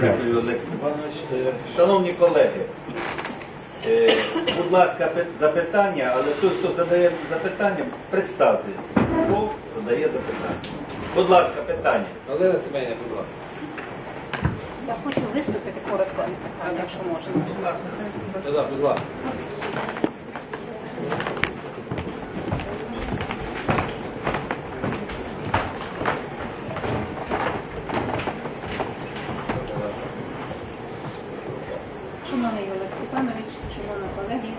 Дякую, Олег Степанович. Е, Шановні колеги, е, будь ласка, запитання, але той, хто задає запитання, представтесь. Хто задає запитання? Будь ласка, питання. Олена Семенівна, будь ласка. Я хочу виступити коротко, питання, якщо можна. Будь ласка. Да, будь ласка. Шановний Олег Степанович, шановні колеги,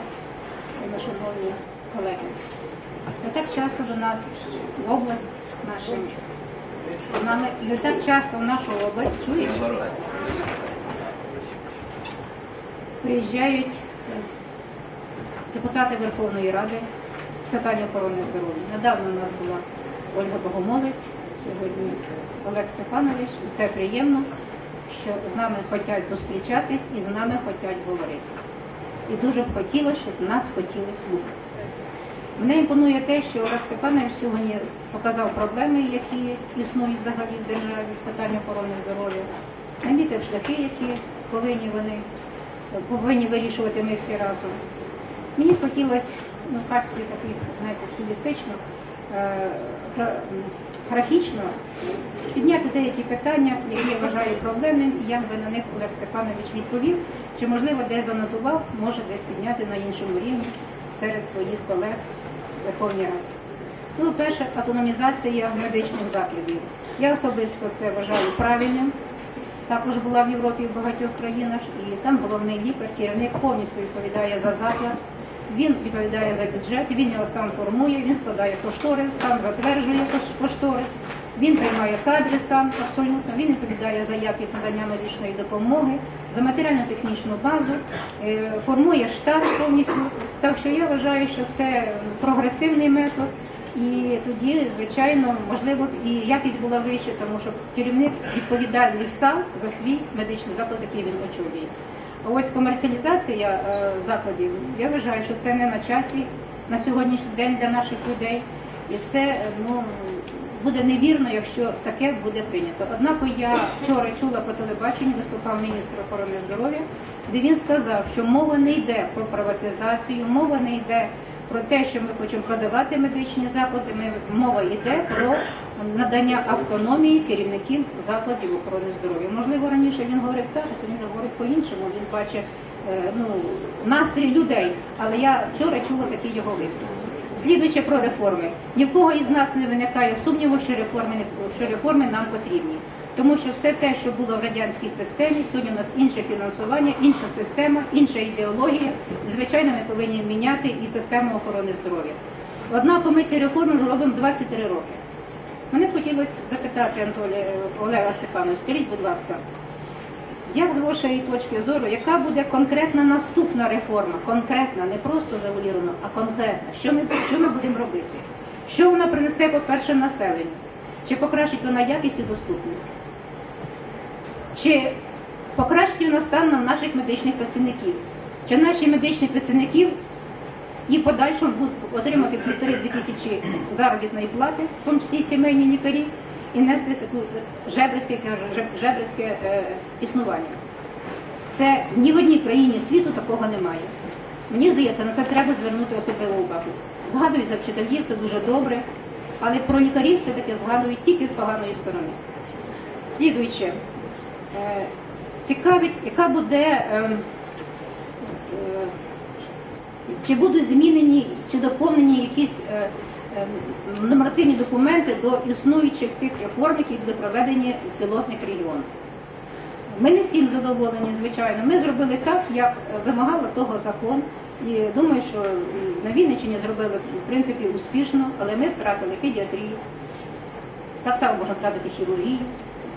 і шановні колеги. Не так часто до нас в область нашу, нами- не так часто в нашу область чуєш, приїжджають е, депутати Верховної Ради з питань охорони здоров'я. Недавно у нас була Ольга Богомолець, сьогодні Олег Степанович. І це приємно, що з нами хочуть зустрічатись і з нами хочуть говорити. І дуже б хотілося, щоб нас хотіли слухати. Мене імпонує те, що Олег Степанович сьогодні показав проблеми, які існують взагалі в державі з питань охорони здоров'я, намітив шляхи, які повинні вони повинні вирішувати ми всі разом. Мені хотілося ну, в качестві таких, знаєте, стилістично, е, графічно підняти деякі питання, які я вважаю проблемними, і як би на них Олег Степанович відповів, чи можливо десь занотував, може десь підняти на іншому рівні серед своїх колег Верховній Раді. Ну, перше, автономізація медичних закладів. Я особисто це вважаю правильним. Також була в Європі в багатьох країнах, і там головний лікар, керівник повністю відповідає за заклад. Він відповідає за бюджет, він його сам формує, він складає кошторис, сам затверджує кош- кошторис, він приймає кадри сам абсолютно, він відповідає за якість надання медичної допомоги, за матеріально-технічну базу, е, формує штат повністю. Так що я вважаю, що це прогресивний метод. І тоді, звичайно, можливо, і якість була вища, тому що керівник відповідальний сам за свій медичний заклад, який він очолює. А ось комерціалізація е, закладів, я вважаю, що це не на часі на сьогоднішній день для наших людей. І це ну, буде невірно, якщо таке буде прийнято. Однак я вчора чула по телебаченню, виступав міністр охорони здоров'я, де він сказав, що мова не йде про приватизацію, мова не йде про те, що ми хочемо продавати медичні заклади. Мова йде про надання автономії керівників закладів охорони здоров'я. Можливо, раніше він говорив так, а сьогодні вже говорить по-іншому. Він бачить е, ну, настрій людей. Але я вчора чула такий його виступ. Слідуючи про реформи, ні в кого із нас не виникає сумніву, що реформи що реформи нам потрібні. Тому що все те, що було в радянській системі, сьогодні у нас інше фінансування, інша система, інша ідеологія. Звичайно, ми повинні міняти і систему охорони здоров'я. Однак ми ці реформи робимо 23 роки. Мене хотілося запитати Анатолія Олега Степановича, скажіть, будь ласка, як з вашої точки зору, яка буде конкретна наступна реформа? Конкретна, не просто завуалірована, а конкретна. Що ми, що ми будемо робити? Що вона принесе, по-перше, населенню? Чи покращить вона якість і доступність? Чи покращить вона стан на наших медичних працівників? Чи наші медичні працівники і подальшому будуть отримати півтори-дві тисячі заробітної плати, в тому числі сімейні лікарі, і нести таку жебрацьке, кажу, е, існування. Це ні в одній країні світу такого немає. Мені здається, на це треба звернути особливу увагу. Згадують за вчителів, це дуже добре, але про лікарів все-таки згадують тільки з поганої сторони. Слідуюче, е, цікавить, яка буде. ем, е, чи будуть змінені чи доповнені якісь е, е, нормативні документи до існуючих тих реформ, які були проведені в пілотних регіонах? Ми не всім задоволені, звичайно. Ми зробили так, як вимагала того закон. І думаю, що на Вінниччині зробили в принципі успішно, але ми втратили педіатрію. Так само можна втратити хірургію,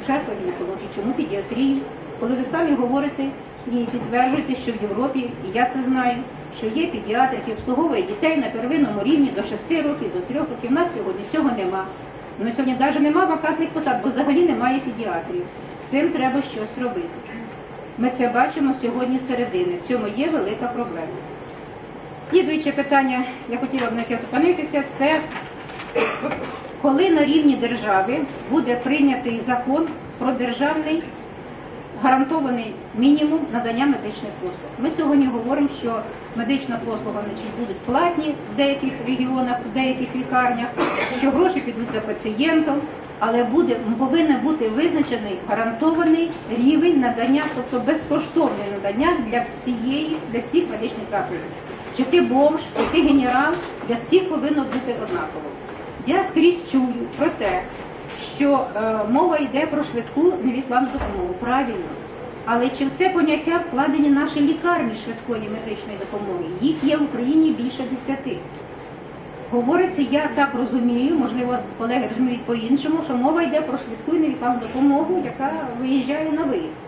шерство гінекологію. Чому педіатрію? Коли ви самі говорите і підтверджуєте, що в Європі, і я це знаю, що є педіатр, який обслуговує дітей на первинному рівні до 6 років, до 3 років. У нас сьогодні цього нема. Ну сьогодні навіть нема вакантних посад, бо взагалі немає педіатрів. З цим треба щось робити. Ми це бачимо сьогодні з середини. В цьому є велика проблема. Слідуюче питання, я хотіла б на яке зупинитися, це коли на рівні держави буде прийнятий закон про державний гарантований мінімум надання медичних послуг. Ми сьогодні говоримо, що медична послуга будуть платні в деяких регіонах, в деяких лікарнях, що гроші підуть за пацієнтом, але буде повинен бути визначений гарантований рівень надання, тобто безкоштовне надання для всієї, для всіх медичних закладів. Чи ти бомж, чи ти генерал, для всіх повинно бути однаково. Я скрізь чую про те, що е, мова йде про швидку невідкладну допомогу. Правильно. Але чи в це поняття вкладені наші лікарні швидкої медичної допомоги? Їх є в Україні більше десяти. Говориться, я так розумію, можливо, колеги розуміють по-іншому, що мова йде про швидку і невідкладну допомогу, яка виїжджає на виїзд.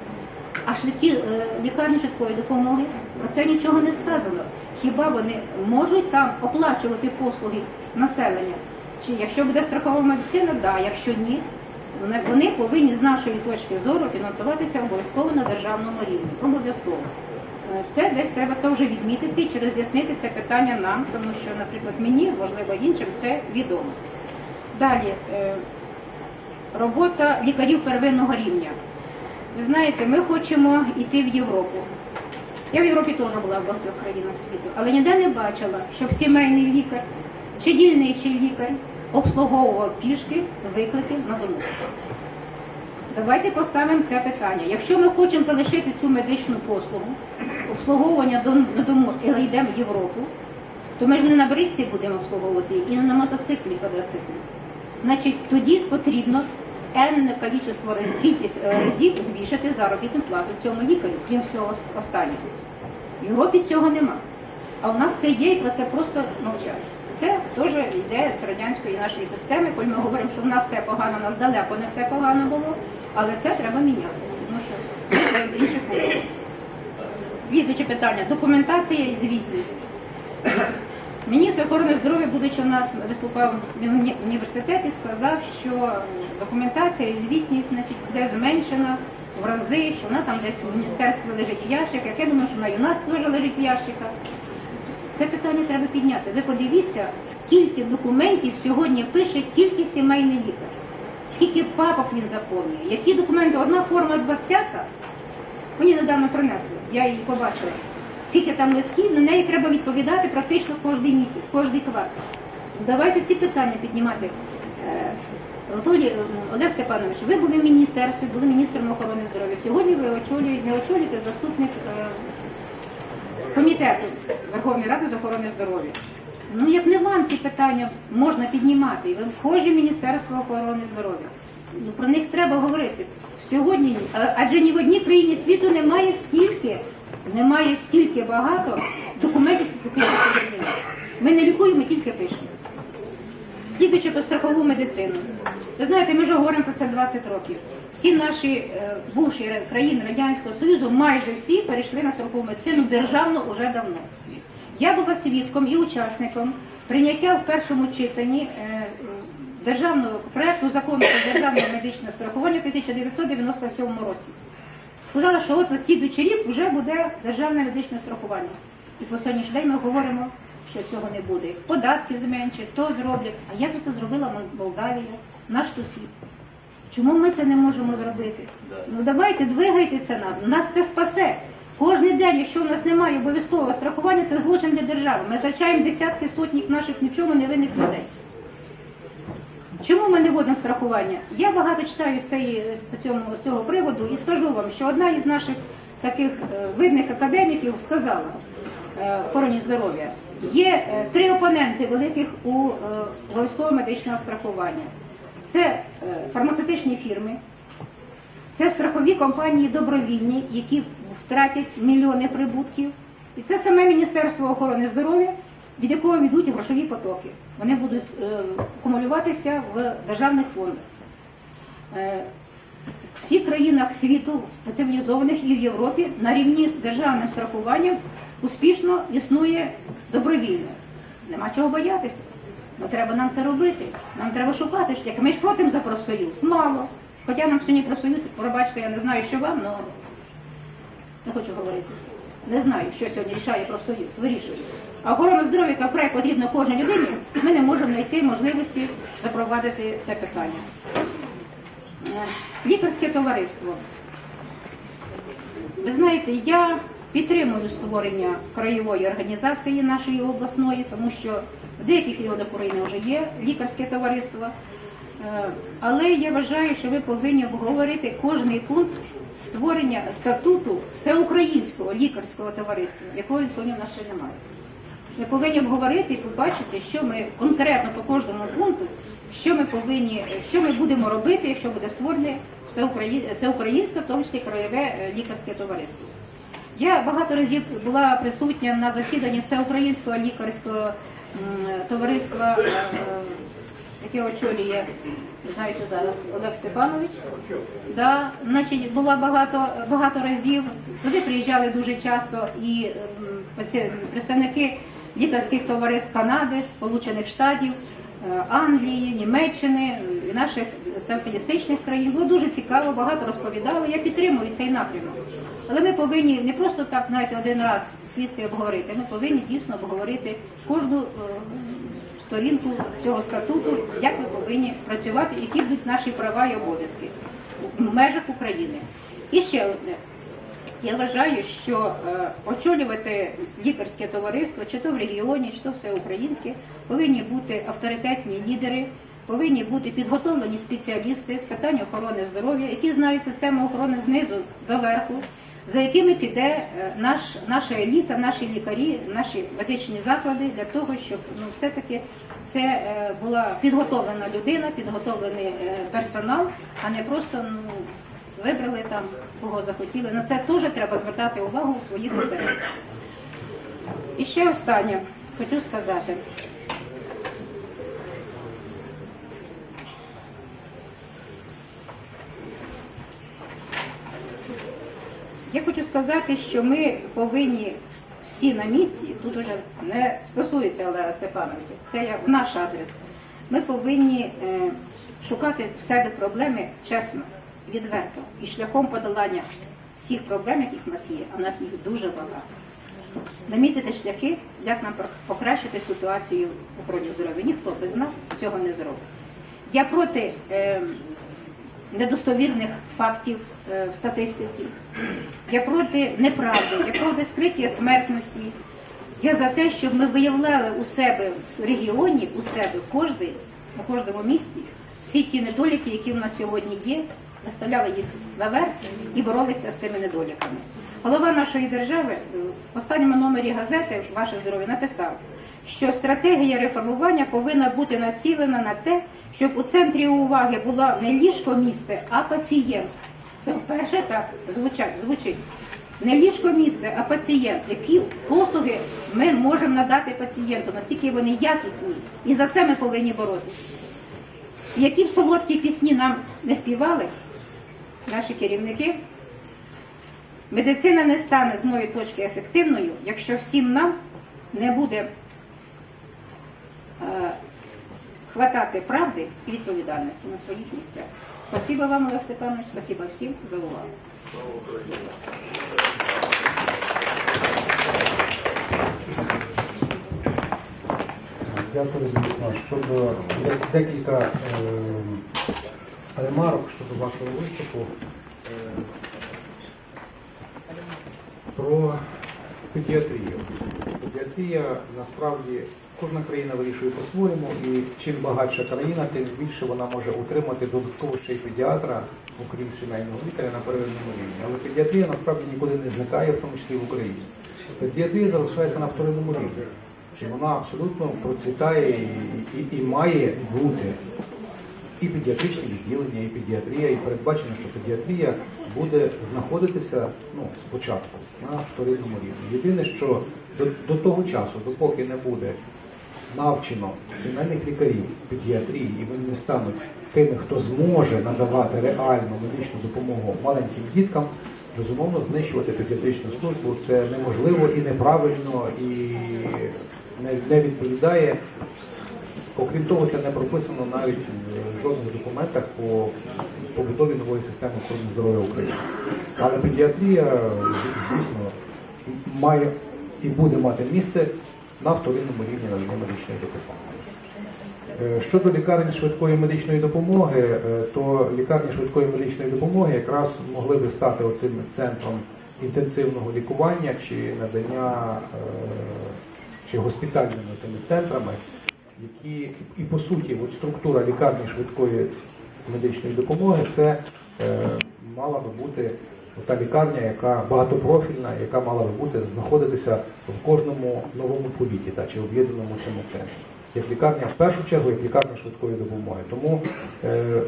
А швидкі е, лікарні швидкої допомоги про це нічого не сказано. Хіба вони можуть там оплачувати послуги населення? Чи якщо буде страхова медицина, да, якщо ні, вони- повинні з нашої точки зору фінансуватися обов'язково на державному рівні. Обов'язково. Е, Це десь треба теж відмітити чи роз'яснити це питання нам, тому що, наприклад, мені, можливо, іншим це відомо. Далі е, робота лікарів первинного рівня. Ви знаєте, ми хочемо йти в Європу. Я в Європі теж була в багатьох країнах світу, але ніде не бачила, щоб сімейний лікар чи дільничий лікар обслуговував пішки виклики на дому. Давайте поставимо це питання. Якщо ми хочемо залишити цю медичну послугу, обслуговування до- додому, але йдемо в Європу, то ми ж не на бричці будемо обслуговувати і не на мотоциклі, квадроциклі. Значить, тоді потрібно енне кількість е, разів збільшити заробітну плату цьому лікарю, крім всього останнього. В Європі цього нема. А у нас це є і про це просто мовчать. Це теж йде з радянської нашої системи, коли ми говоримо, що в нас все погано, у нас далеко не все погано було, але це треба міняти, тому що ми живемо в інших питання документація і звітність. Міністр охорони здоров'я, будучи у нас виступав в університеті, сказав, що документація і звітність значить, буде зменшена в рази, що вона там десь в міністерстві лежить в ящиках. Я думаю, що вона і у нас теж лежить в ящиках. Це питання треба підняти. Ви подивіться, скільки документів сьогодні пише тільки сімейний лікар. Скільки папок він заповнює, які документи, одна форма 20 Мені недавно принесли, я її побачила. Скільки там листків, на неї треба відповідати практично кожен місяць, кожен квартал. Давайте ці питання піднімати. Е, Анатолій, е, Олег Степанович, ви були в міністерстві, були міністром охорони здоров'я. Сьогодні ви очолюєте, не очолюєте заступник е, комітету Верховної Ради з охорони здоров'я. Ну як не вам ці питання можна піднімати? Ви вхожі в Міністерство охорони здоров'я. Ну про них треба говорити. Сьогодні адже ні в одній країні світу немає стільки, немає стільки багато документів, в Ми не лікуємо, тільки пишемо. Слідуючи про страхову медицину. Ви знаєте, ми вже говоримо про це 20 років. Всі наші е, бувші країни Радянського Союзу, майже всі перейшли на страхову медицину державно уже давно. Я була свідком і учасником прийняття в першому читанні е, державного проекту закону про державне медичне страхування в 1997 році. Сказала, що от слідуючий рік вже буде державне медичне страхування. І по сьогоднішній день ми говоримо, що цього не буде. Податки зменшать, то зроблять. А як це зробила Молдавія, наш сусід? Чому ми це не можемо зробити? Ну давайте двигайте це нам. Нас це спасе. Кожен день, якщо в нас немає обов'язкового страхування, це злочин для держави. Ми втрачаємо десятки сотні наших ні в чому невинних людей. Чому ми не вводимо страхування? Я багато читаю з, цього приводу і скажу вам, що одна із наших таких е, видних академіків сказала е, охороні здоров'я, є е, три опоненти великих у обов'язкового медичного страхування. Це е, фармацевтичні фірми, це страхові компанії добровільні, які втратять мільйони прибутків. І це саме Міністерство охорони здоров'я, від якого йдуть грошові потоки. Вони будуть е, акумулюватися в державних фондах. Е, в всіх країнах світу, цивілізованих і в Європі, на рівні з державним страхуванням успішно існує добровільне. Нема чого боятися. Ну треба нам це робити. Нам треба шукати шляхи. Ми ж платимо за профсоюз. Мало. Хоча нам сьогодні профсоюз, пробачте, я не знаю, що вам, але не хочу говорити. Не знаю, що сьогодні рішає профсоюз, вирішує. А охорона здоров'я, яка вкрай потрібна кожній людині, ми не можемо знайти можливості запровадити це питання. Лікарське товариство. Ви знаєте, я підтримую створення краєвої організації нашої обласної, тому що в деяких регіонах України вже є лікарське товариство. Е, Але я вважаю, що ви повинні обговорити кожний пункт створення статуту всеукраїнського лікарського товариства, якого сьогодні в нас ще немає. Ми повинні обговорити і побачити, що ми конкретно по кожному пункту, що ми повинні, що ми будемо робити, якщо буде створене всеукраїнське, в тому числі краєве е, лікарське товариство. Я багато разів була присутня на засіданні всеукраїнського лікарського м, товариства, е, яке очолює, не знаю, що зараз Олег Степанович. Да, значить, була багато, багато разів. Туди приїжджали дуже часто і представники лікарських товариств Канади, Сполучених Штатів, Англії, Німеччини і наших соціалістичних країн. Було дуже цікаво, багато розповідали. Я підтримую цей напрямок. Але ми повинні не просто так, знаєте, один раз сісти і обговорити. Ми повинні дійсно обговорити кожну е, сторінку цього статуту, як ми повинні працювати, які будуть наші права і обов'язки в межах України. І ще одне. Я вважаю, що е, очолювати лікарське товариство, чи то в регіоні, чи то всеукраїнське, повинні бути авторитетні лідери, повинні бути підготовлені спеціалісти з питань охорони здоров'я, які знають систему охорони знизу до верху, за якими піде е, наш, наша еліта, наші лікарі, наші медичні заклади для того, щоб ну, все-таки це е, була підготовлена людина, підготовлений персонал, а не просто ну, вибрали там, кого захотіли. На це теж треба звертати увагу у своїх населеннях. І ще останнє хочу сказати. Я хочу сказати, що ми повинні всі на місці, тут уже не стосується Олега Степановича, це як наш адрес. Ми повинні е, шукати в себе проблеми чесно, відверто і шляхом подолання всіх проблем, яких в нас є, а в нас їх дуже багато. Намітити шляхи, як нам покращити ситуацію в охороні здоров'я. Ніхто без нас цього не зробить. Я проти е, недостовірних фактів е, в статистиці. Я проти неправди, я проти скриття смертності. Я за те, щоб ми виявляли у себе в регіоні, у себе кожний, на кожному місці всі ті недоліки, які в нас сьогодні є, виставляли їх наверх і боролися з цими недоліками. Голова нашої держави е, в останньому номері газети Ваше здоров'я написав, що стратегія реформування повинна бути націлена на те, щоб у центрі уваги було не ліжко місце, а пацієнт. Це вперше так звучать, звучить. Не ліжко місце, а пацієнт. Які послуги ми можемо надати пацієнту, наскільки вони якісні. І за це ми повинні боротися. Які б солодкі пісні нам не співали, наші керівники, медицина не стане з моєї точки ефективною, якщо всім нам не буде е, хватати правди і відповідальності на своїх місцях. Спасибо вам, Олег Степанович, спасибо всім за увагу. Дякую. Щодо декілька е, ремарок щодо вашого виступу е, про педіатрію. Педіатрія насправді кожна країна вирішує по-своєму, і чим багатша країна, тим більше вона може утримати додатково ще й педіатра, окрім сімейного лікаря на первинному рівні. Але педіатрія насправді нікуди не зникає, в тому числі в Україні. Педіатрія залишається на вторинному рівні. Вона абсолютно процвітає і, і, і має бути і педіатричне відділення, і педіатрія, і передбачено, що педіатрія буде знаходитися ну, спочатку на вторинному рівні. Єдине, що до, до того часу, допоки не буде навчено сімейних лікарів педіатрії, і вони не стануть тими, хто зможе надавати реальну медичну допомогу маленьким діткам, безумовно, знищувати педіатричну службу це неможливо і неправильно, і не, не відповідає. Окрім того, це не прописано навіть в жодних документах по побудові нової системи охорони здоров'я України. Але педіатрія, звісно, має і буде мати місце на вторинному рівні надання медичної допомоги. Е, Щодо лікарні швидкої медичної допомоги, е, то лікарні швидкої медичної допомоги якраз могли би стати тим центром інтенсивного лікування чи надання е, чи госпітальними тими центрами, які і по суті от структура лікарні швидкої медичної допомоги це е, мала би бути та лікарня, яка багатопрофільна, яка мала би бути знаходитися в кожному новому повіті та чи об'єднаному цьому центрі. Як лікарня в першу чергу, як лікарня швидкої допомоги. Тому е,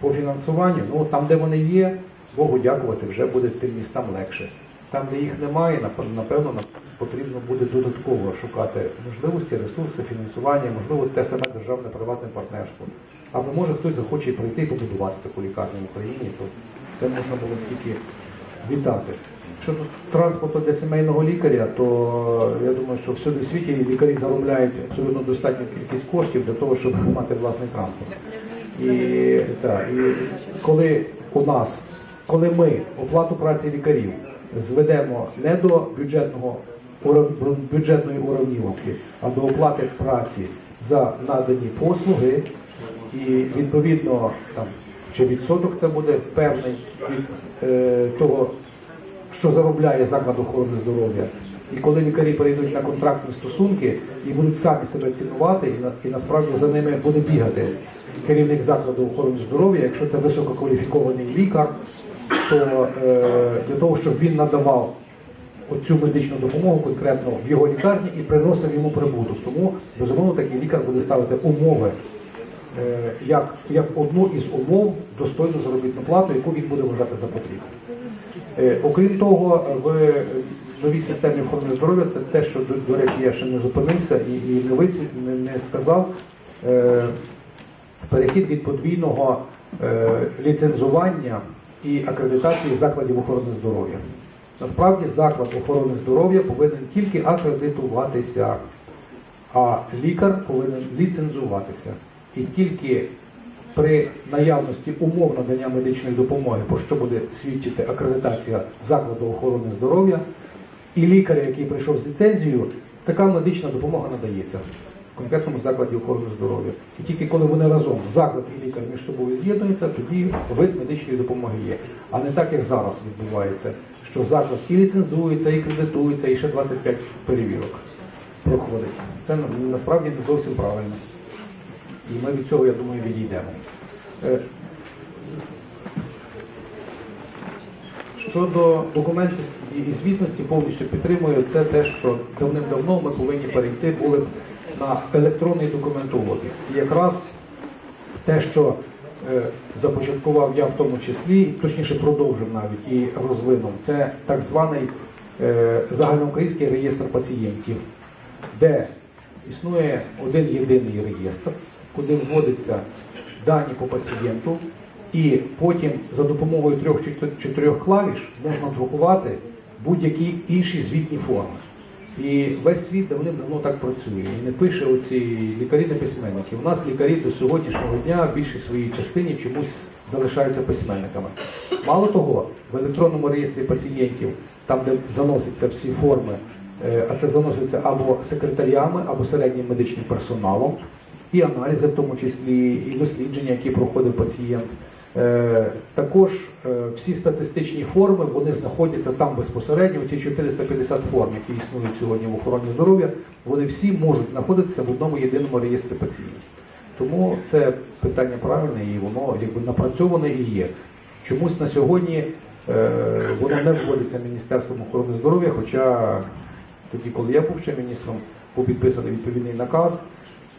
по фінансуванню, ну там, де вони є, Богу дякувати, вже буде тим містам легше. Там, де їх немає, нап- напевно, нам потрібно буде додатково шукати можливості, ресурси, фінансування, можливо, те саме державне приватне партнерство. Або може хтось захоче прийти і побудувати таку лікарню в Україні, то це можна було тільки вітати. Щодо транспорту для сімейного лікаря, то я думаю, що всюди в світі лікарі заробляють абсолютно достатню кількість коштів для того, щоб мати власний транспорт. І, так, і коли у нас, коли ми оплату праці лікарів зведемо не до бюджетного бюджетної уравніловки, а до оплати праці за надані послуги, і відповідно там чи відсоток це буде певний від е, того, що заробляє заклад охорони здоров'я. І коли лікарі перейдуть на контрактні стосунки і будуть самі себе цінувати, і, на, і насправді за ними буде бігати керівник закладу охорони здоров'я, якщо це висококваліфікований лікар, то е, для того, щоб він надавав оцю медичну допомогу конкретно в його лікарні і приносив йому прибуток. Тому, безумовно, такий лікар буде ставити умови е, як, як одну із умов достойну заробітну плату, яку він буде вважати за потрібну. Е, Окрім того, в новій системі охорони здоров'я те, те, що до, речі, я ще не зупинився і, і не висвіт, не, не сказав, е, перехід від подвійного ліцензування і акредитації закладів охорони здоров'я. Насправді заклад охорони здоров'я повинен тільки акредитуватися, а лікар повинен ліцензуватися. І тільки при наявності умов надання медичної допомоги, про що буде свідчити акредитація закладу охорони здоров'я, і лікаря, який прийшов з ліцензією, така медична допомога надається в конкретному закладі охорони здоров'я. І тільки коли вони разом, заклад і лікар між собою з'єднуються, тоді вид медичної допомоги є. А не так, як зараз відбувається, що заклад і ліцензується, і кредитується, і ще 25 перевірок проходить. Це насправді не зовсім правильно. І ми від цього, я думаю, відійдемо. Е, Щодо документів і звітності повністю підтримую, це те, що давним-давно ми повинні перейти були на електронний документообіг. Якраз те, що започаткував я в тому числі, точніше продовжив навіть і розвинув, це так званий е, загальноукраїнський реєстр пацієнтів, де існує один єдиний реєстр, куди вводяться дані по пацієнту, і потім за допомогою трьох чи чотирьох клавіш можна друкувати будь-які інші звітні форми. І весь світ давним-давно так працює. І не пише оці лікарі та письменники. У нас лікарі до сьогоднішнього дня в більшій своїй частині чомусь залишаються письменниками. Мало того, в електронному реєстрі пацієнтів, там, де заносяться всі форми, е, а це заноситься або секретарями, або середнім медичним персоналом, і аналізи, в тому числі, і дослідження, які проходив пацієнт. Е, Також е, всі статистичні форми вони знаходяться там безпосередньо. Ті 450 форм, які існують сьогодні в охороні здоров'я, вони всі можуть знаходитися в одному єдиному реєстрі пацієнтів. Тому це питання правильне і воно якби напрацьоване і є. Чомусь на сьогодні е, воно не вводиться Міністерством охорони здоров'я, хоча тоді, коли я був ще міністром, був підписаний відповідний наказ.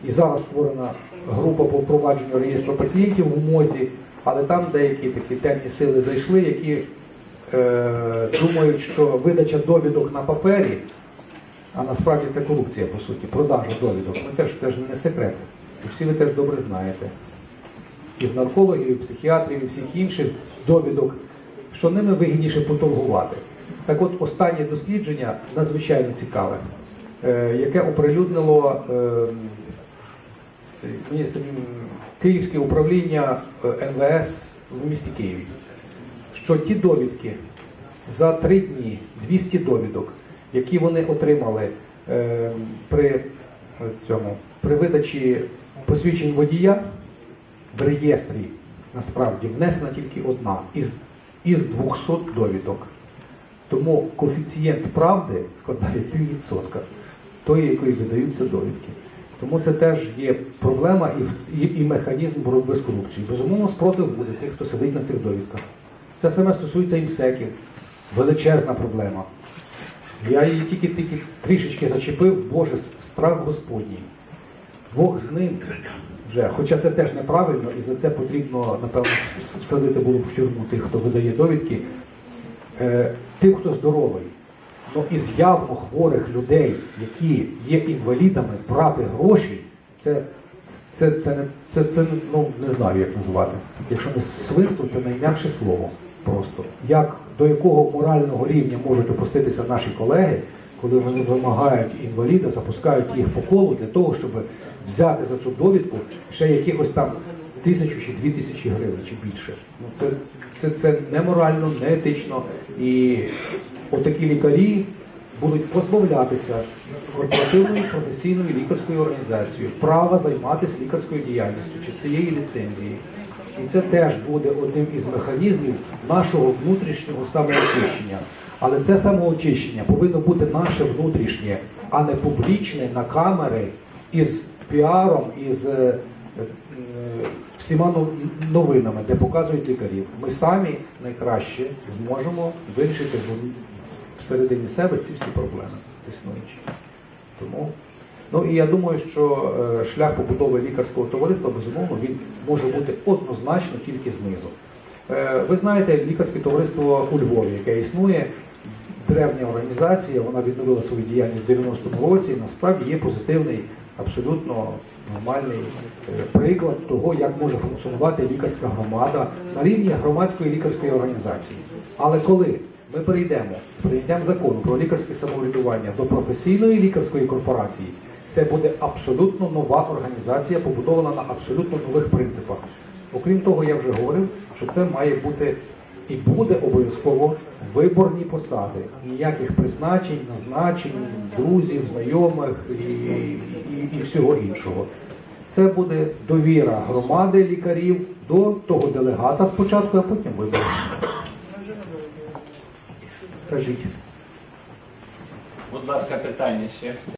І зараз створена група по впровадженню реєстру пацієнтів в МОЗі, але там деякі такі темні сили зайшли, які е, думають, що видача довідок на папері, а насправді це корупція, по суті, продажа довідок. Ми теж, теж не секрет. Всі ви теж добре знаєте. І в наркологів, і в психіатрів, і всіх інших довідок, що ними вигідніше поторгувати. Так от останнє дослідження надзвичайно цікаве, е, яке оприлюднило е, міністр- Київське управління е, МВС в місті Києві, що ті довідки за три дні, 200 довідок, які вони отримали е, при, е, цьому, при видачі посвідчень водія в реєстрі, насправді внесена тільки одна із, із 200 довідок. Тому коефіцієнт правди складає піввідсотка тої, якої видаються довідки. Тому це теж є проблема і, і, і механізм боротьби з корупцією. Безумовно, спротив буде тих, хто сидить на цих довідках. Це саме стосується імсеків. Величезна проблема. Я її тільки, тільки трішечки зачепив, Боже, страх Господній. Бог з ним вже, хоча це теж неправильно, і за це потрібно, напевно, садити було в тюрму тих, хто видає довідки. Е, тим, хто здоровий, ну із явно хворих людей, які є інвалідами, брати гроші, це, це, це, не, це, це ну, не знаю, як назвати. Якщо не свинство, це найм'якше слово просто. Як, до якого морального рівня можуть опуститися наші колеги, коли вони вимагають інваліда, запускають їх по колу для того, щоб взяти за цю довідку ще якихось там тисячу чи дві тисячі гривень чи більше. Ну, це, це, це неморально, неетично. І отакі лікарі будуть позбавлятися корпоративної професійної лікарської організації права займатися лікарською діяльністю чи цієї ліцензії. І це теж буде одним із механізмів нашого внутрішнього самоочищення. Але це самоочищення повинно бути наше внутрішнє, а не публічне на камери із піаром, із е, е, всіма новинами, де показують лікарів. Ми самі найкраще зможемо вирішити всередині себе ці всі проблеми існуючі. Тому Ну і я думаю, що е, шлях побудови лікарського товариства, безумовно, він може бути однозначно тільки знизу. Е, Ви знаєте, лікарське товариство у Львові, яке існує, древня організація, вона відновила свою діяльність в 90-му році. і Насправді є позитивний, абсолютно нормальний е, приклад того, як може функціонувати лікарська громада на рівні громадської лікарської організації. Але коли ми перейдемо з прийняттям закону про лікарське самоврядування до професійної лікарської корпорації, це буде абсолютно нова організація, побудована на абсолютно нових принципах. Окрім того, я вже говорив, що це має бути і буде обов'язково виборні посади. Ніяких призначень, назначень, друзів, знайомих і, і, і всього іншого. Це буде довіра громади лікарів до того делегата спочатку, а потім вибори. Кажіть. Будь ласка, питання ще.